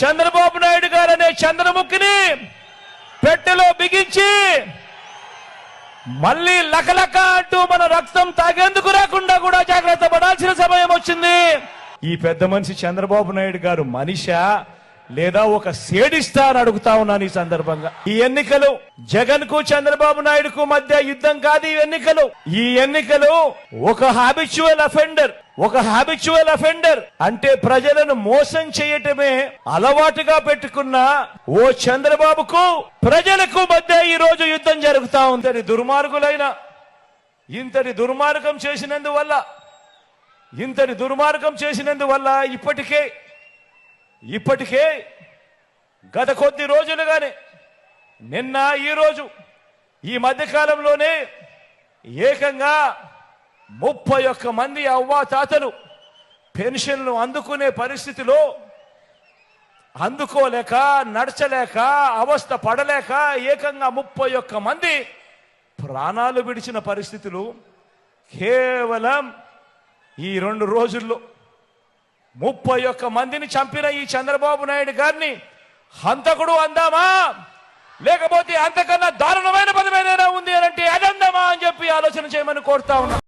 చంద్రబాబు నాయుడు గారు అనే చంద్రముఖిని పెట్టెలో బిగించి మళ్ళీ లకలక అంటూ మన రక్తం తాగేందుకు రాకుండా కూడా జాగ్రత్త పడాల్సిన సమయం వచ్చింది. ఈ పెద్ద మనిషి చంద్రబాబు నాయుడు గారు మనిషా? లేదా ఒక సేడిస్తా అని అడుగుతా ఉన్నాను ఈ సందర్భంగా. ఈ ఎన్నికలు జగన్కు చంద్రబాబు నాయుడుకు మధ్య యుద్ధం కాదు ఈ ఎన్నికలు. ఈ ఎన్నికలు ఒక హాబిచువల్ అఫెండర్ ఒక హాబిచువల్ అఫెండర్ అంటే ప్రజలను మోసం చేయటమే అలవాటుగా పెట్టుకున్న ఓ చంద్రబాబుకు ప్రజలకు మధ్య ఈ రోజు యుద్ధం జరుగుతా ఉందని దుర్మార్గులైన ఇంతటి దుర్మార్గం చేసినందువల్ల ఇంతటి దుర్మార్గం చేసినందువల్ల ఇప్పటికే ఇప్పటికే గత కొద్ది రోజులుగానే నిన్న ఈ రోజు ఈ మధ్యకాలంలోనే ఏకంగా ముప్పై ఒక్క మంది అవ్వాతాతలు పెన్షన్లు అందుకునే పరిస్థితిలో అందుకోలేక నడచలేక అవస్థ పడలేక ఏకంగా ముప్పై ఒక్క మంది ప్రాణాలు విడిచిన పరిస్థితులు కేవలం ఈ రెండు రోజుల్లో. ముప్పై ఒక్క మందిని చంపిన ఈ చంద్రబాబు నాయుడు గారిని హంతకుడు అందామా? లేకపోతే అంతకన్నా దారుణమైన పదమైనా ఉంది అంటే అదందామా అని చెప్పి ఆలోచన చేయమని కోరుతా ఉన్నా.